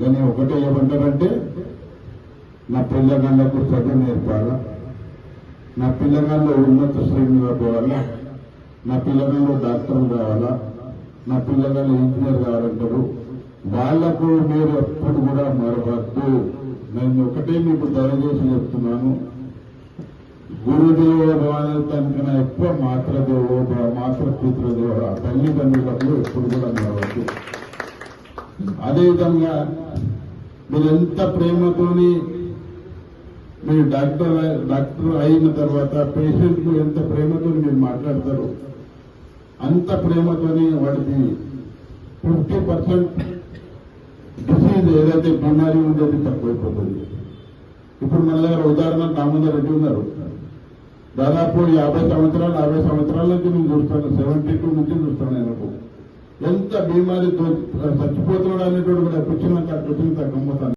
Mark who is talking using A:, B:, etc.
A: కానీ ఒకటే ఏమంటారంటే నా పిల్లగాళ్ళకు చదువు నేర్పాలా? నా పిల్లగాళ్ళు ఉన్నత శ్రేణిలో పోవాలా? నా పిల్లగాళ్ళు డాక్టర్ కావాలా? నా పిల్లగాళ్ళు ఇంజనీర్ కావాలంటారు. వాళ్ళకు మీరు ఎప్పుడు కూడా మరవద్దు. నేను ఒకటే మీకు దయచేసి చెప్తున్నాను. గురుదేవ కనుక ఎక్కువ మాతృదేవో మాతృ పితృదేవ తల్లిదండ్రులకు ఎప్పుడు కూడా మరవద్దు. అదేవిధంగా మీరు ఎంత ప్రేమతోని మీరు డాక్టర్ డాక్టర్ అయిన తర్వాత పేషెంట్కు ఎంత ప్రేమతో మీరు మాట్లాడతారు అంత ప్రేమతోని వాటికి ఫిఫ్టీ పర్సెంట్ డిసీజ్ ఏదైతే బిమారీ ఉండేది తక్కువైపోతుంది. ఇప్పుడు మన దగ్గర ఉదాహరణ దామోదర్ రెడ్డి ఉన్నారు. దాదాపు యాభై సంవత్సరాలు అరవై సంవత్సరాల నుంచి నేను చూస్తాను. సెవెంటీ టూ నుంచి చూస్తాను ఎంత బీమారితో చచ్చిపోతున్నాడు అనేటువంటి కూడా కూర్చున్నాక కృతజ్ఞత గమ్మతాను